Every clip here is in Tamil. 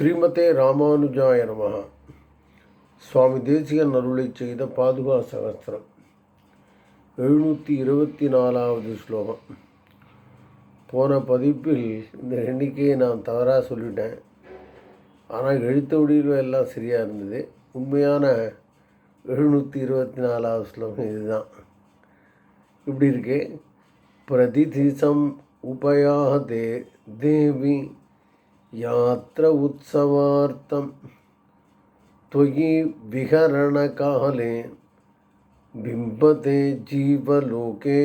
ஸ்ரீமதே ராமானுஜாய நமः சுவாமி தேசிகன் அருளை செய்த பாதுகா சகஸ்திரம். எழுநூற்றி இருபத்தி நாலாவது ஸ்லோகம். போன பதிப்பில் இந்த எண்ணிக்கையை நான் தவறாக சொல்லிட்டேன். ஆனால் எழுத்த வடிவில் எல்லாம் சரியாக இருந்தது. உண்மையான எழுநூற்றி இருபத்தி நாலாவது ஸ்லோகம் இதுதான். இப்படி இருக்கு. பிரதிதிசம் உபயாதே தேவி यात्र उत्सवार्थं त्वयि विहरणकाले बिम्बते जीवलोके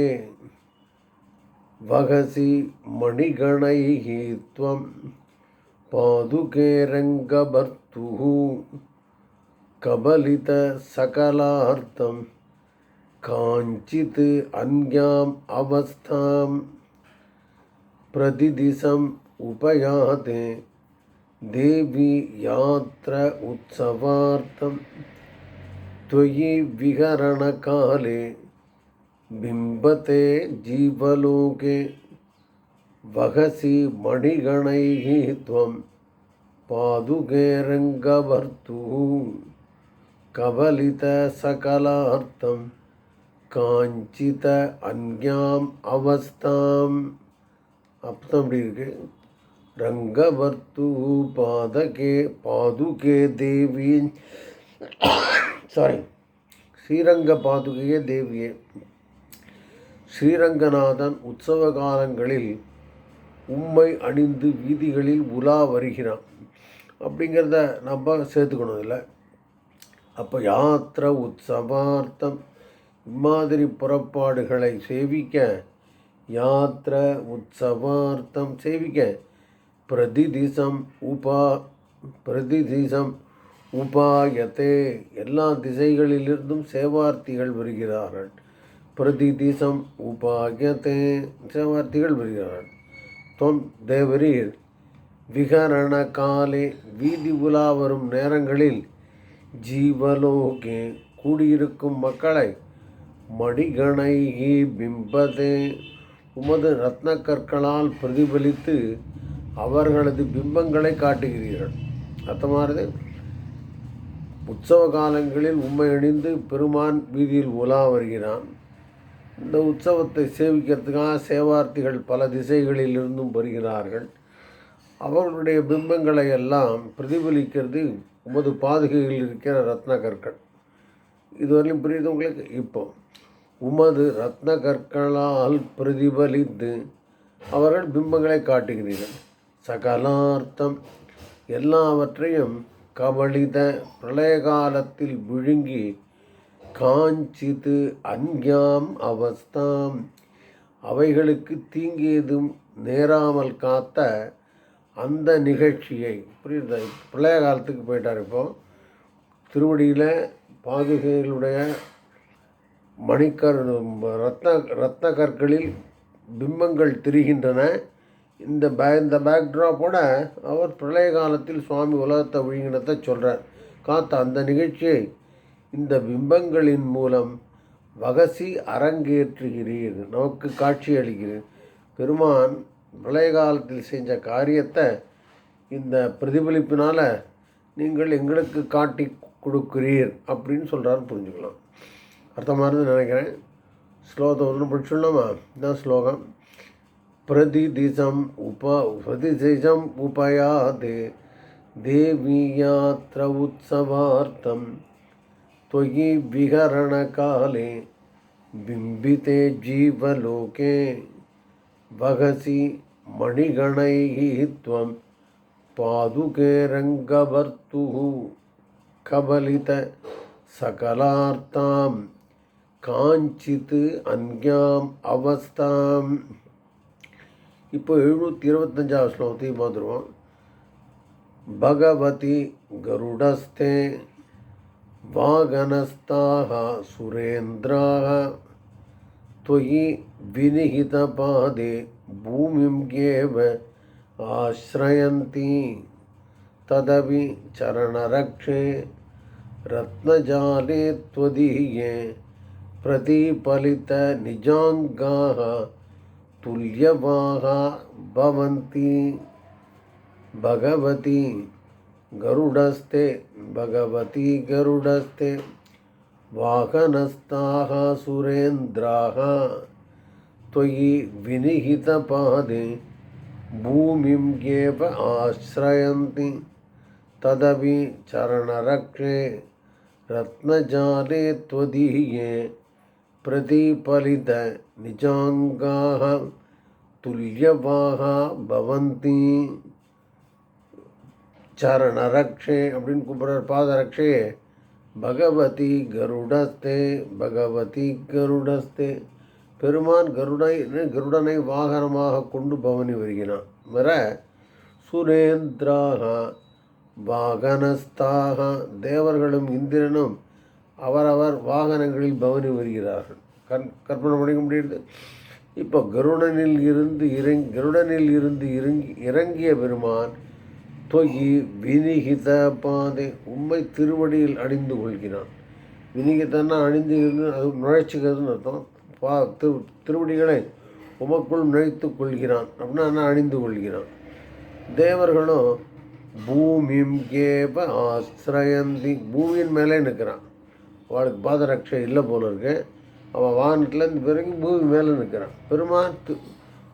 वहसि मणिगणैः त्वं पादुके रङ्गभर्तुः कबलितसकलार्थं काञ्चित् अन्याम् अवस्थां प्रतिदिशं उपयाते देवी यात्र उत्सवार्थं त्वयि विहरणकाले बिम्बते जीवलोके वहसि मणिगणैः त्वं पादुके रङ्गभर्तुः कबलितसकलार्थं काञ्चित अन्याम् அவஸ்தாம் அர்த்தம் அப்படி இருக்கு ரங்கவர்த்து பாதகே பாதுகே தேவி சாரி ஸ்ரீரங்க பாதுகையே தேவியே. ஸ்ரீரங்கநாதன் உற்சவ காலங்களில் உம்மை அணிந்து வீதிகளில் உலா வருகிறான். அப்படிங்கிறத நம்ம சேர்த்துக்கணும் இல்லை அப்போ யாத்திர உற்சவார்த்தம் இம்மாதிரி புறப்பாடுகளை சேவிக்க யாத்திர உற்சவார்த்தம் சேவிக்க பிரதிதிசம் உபா பிரதிதிசம் உபாயத்தே. எல்லா திசைகளிலிருந்தும் சேவார்த்திகள் வருகிறார்கள். பிரதிதிசம் உபாயத்தே சேவார்த்திகள் வருகிறார்கள். தொம் தேவரீர் விகரண காலே வீதி உலா வரும் நேரங்களில் ஜீவலோகே கூடியிருக்கும் மக்களை மடிகணைகி பிம்பதே உமது ரத்ன கற்களால் பிரதிபலித்து அவர்களது பிம்பங்களை காட்டுகிறீர்கள். அர்த்தமானது? உற்சவ காலங்களில் உண்மை அணிந்து பெருமான் வீதியில் உலா வருகிறான். இந்த உற்சவத்தை சேவிக்கிறதுக்காக சேவார்த்திகள் பல திசைகளில் இருந்தும் வருகிறார்கள். அவர்களுடைய பிம்பங்களை எல்லாம் பிரதிபலிக்கிறது உமது பாதுகையில் இருக்கிற ரத்ன கற்கள் இதுவரையிலும் புரியுது உங்களுக்கு? இப்போ உமது ரத்ன கற்களால் பிரதிபலித்து அவர்கள் பிம்பங்களை காட்டுகிறீர்கள். சகலார்த்தம் எல்லாவற்றையும் கபளித பிரளயகாலத்தில் விழுங்கி காஞ்சிது அஞ்ஞாம் அவஸ்தாம். அவைகளுக்கு தீங்கியதும் நேராமல் காத்த அந்த நிகழ்ச்சியை புரியுதா? பிரளய காலத்துக்கு போயிட்டார் இப்போது திருவடியில் பாதுகைகளுடைய மணிக்கர் ரத்ன ரத்ன கற்களில் பிம்பங்கள் திரிகின்றன. இந்த பே இந்த பேக்ட்ராப்போட அவர் பிரளய காலத்தில் சுவாமி உலகத்தை விழுங்கினத்தை சொல்கிறார் காத்த அந்த நிகழ்ச்சியை இந்த பிம்பங்களின் மூலம் வகசி அரங்கேற்றுகிறீர். நமக்கு காட்சி அளிக்கிறீர் பெருமான் பிரளய காலத்தில் செஞ்ச காரியத்தை இந்த பிரதிபலிப்பினால் நீங்கள் எங்களுக்கு காட்டி கொடுக்குறீர் அப்படின்னு சொல்கிறான்னு புரிஞ்சுக்கலாம். அர்த்தமாக இருந்து நினைக்கிறேன். ஸ்லோகத்தை ஒன்று படிச்சுடலாமா? இதுதான் ஸ்லோகம். प्रतिदिजम् उप प्रतिदिजम् उपयादे। देवी यात्र उत्सवार्थं त्वयि विहरणकाले बिंबिते जीवलोके। वहसि मणिगणैः त्वं पादुके रङ्गवर्तुः कबलितसकलार्तां काञ्चित् अन्याम् अवस्थाम्। இப்போ எழுநூற்றி இருபத்தஞ்சாவது ஸ்லோகத்தையும் பார்த்துருவோம் பகவதி கருடஸ்தே वागनस्ताः सुरेन्द्राः त्वयि विनिहितपादे भूमिं एव आश्रयन्ति तदपि चरणरक्षे रत्नजाले त्वदीये प्रतिफलितनिजाङ्गाः तुल्यवाः भगवती गरुडस्ते भगवती गरुडस्ते। वाहनस्ताः सुरेन्द्राः। त्वयि विनिहितपादे भूमिं एव आश्रयन्ति। तदपि चरणरक्षे रत्नजाले त्वदीये प्रतिफलितनिजाङ्गाः துல்லியமாக பவந்தி சரணரக்ஷே அப்படின்னு கூப்பிட்றார் பாதரக்ஷே பகவதி கருடஸ்தே பகவதி கருடஸ்தே பெருமான் கருடை கருடனை வாகனமாக கொண்டு பவனி வருகிறான் வர சுரேந்திராக வாகனஸ்தாக தேவர்களும் இந்திரனும் அவரவர் வாகனங்களில் பவனி வருகிறார்கள். கண் கற்பனை பண்ணிக்க முடியுது. இப்போ கருடனில் இருந்து இறங் கருடனில் இருந்து இறங்கி இறங்கிய பெருமான் தொகி வினிகித பாதை உண்மை திருவடியில் அணிந்து கொள்கிறான். வினிகிதன்னா அணிந்து இருந்து அது நுழைச்சிக்கிறதுன்னு அர்த்தம். பா திரு திருவடிகளை உமக்குள் நுழைத்து கொள்கிறான். அப்படின்னா என்ன? அணிந்து கொள்கிறான். தேவர்களும் பூமியும் கேப ஆசிரயந்தி பூமியின் மேலே நிற்கிறான். அவளுக்கு பாதரட்சை இல்லை போல இருக்கு. அவன் வானத்துலேருந்து பிறகு பூமி மேலே நிற்கிறான். பெருமான்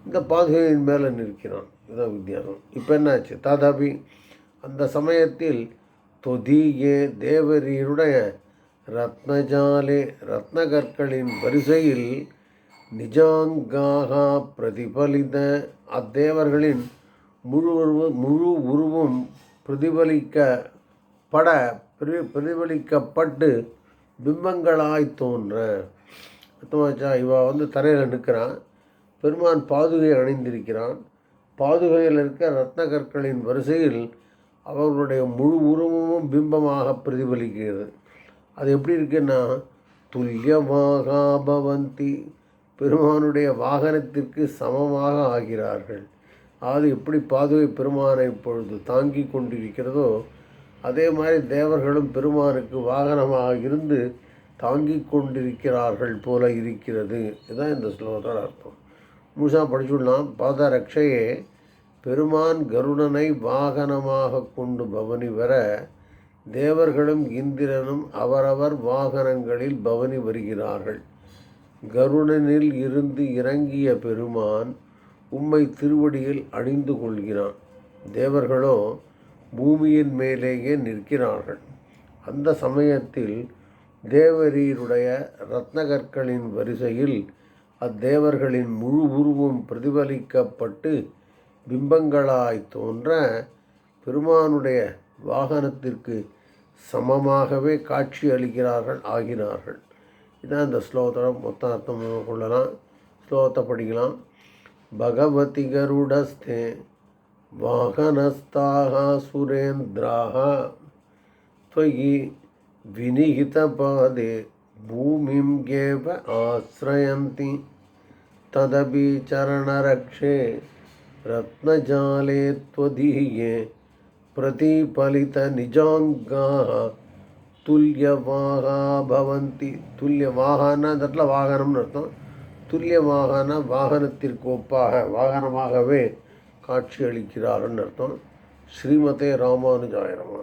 இந்த பாதுகையின் மேலே நிற்கிறான். இதுதான் வித்தியாசம். இப்போ என்னாச்சு? தாதாபி அந்த சமயத்தில் தொதியே தேவரீருடைய ரத்னஜாலே ரத்னகற்களின் வரிசையில் நிஜாங்காக பிரதிபலித்த அத்தேவர்களின் முழு உருவ முழு உருவம் பிரதிபலிக்கப்பட பிரதிபலிக்கப்பட்டு பிம்பங்களாய் தோன்ற. அர்த்தமாச்சா இவ வந்து தரையில் நிற்கிறான். பெருமான் பாதுகை அணிந்திருக்கிறான். பாதுகையில் இருக்க ரத்ன கற்களின் வரிசையில் அவர்களுடைய முழு உருவமும் பிம்பமாக பிரதிபலிக்கிறது. அது எப்படி இருக்குன்னா துல்லியமாக பவந்தி பெருமானுடைய வாகனத்திற்கு சமமாக ஆகிறார்கள். அது எப்படி பாதுகை பெருமானை இப்பொழுது தாங்கி கொண்டிருக்கிறதோ அதே மாதிரி தேவர்களும் பெருமானுக்கு வாகனமாக இருந்து தாங்கிக் கொண்டிருக்கிறார்கள் போல இருக்கிறது. இதுதான் இந்த ஸ்லோகத்தோட அர்த்தம். முழுசாக படிச்சுடலாம். பாதரட்சையே பெருமான் கருடனை வாகனமாக கொண்டு பவனி வர தேவர்களும் இந்திரனும் அவரவர் வாகனங்களில் பவனி வருகிறார்கள். கருடனில் இருந்து இறங்கிய பெருமான் உம்மை திருவடியில் அணிந்து கொள்கிறான். தேவர்களோ பூமியின் மேலேயே நிற்கிறார்கள். அந்த சமயத்தில் தேவரீருடைய ரத்னகற்களின் வரிசையில் அத்தேவர்களின் முழு உருவம் பிரதிபலிக்கப்பட்டு பிம்பங்களாய் தோன்ற பெருமானுடைய வாகனத்திற்கு சமமாகவே காட்சி அளிக்கிறார்கள் ஆகினார்கள். இதான் இந்த ஸ்லோகத்தோட மொத்த அர்த்தம். கொள்ளலாம். ஸ்லோகத்தை படிக்கலாம். பகவதி கருடஸ்தே வாகனஸ்தாக சுரேந்திராக त्वयि विनिहितपादे भूमिं एव आश्रयन्ति तदपि चरणरक्षे रत्नजाले त्वदीये प्रतिफलितनिजाङ्गाः துல்லியவாகா பவந்தி துல்லியவாகனா அந்த இடத்துல வாகனம்னு அர்த்தம் துல்லியவாகனா வாகனத்திற்கு ஒப்பாக வாகனமாகவே காட்சி அளிக்கிறார்னு அர்த்தம் ஸ்ரீமதே ராமானுஜாயிரமா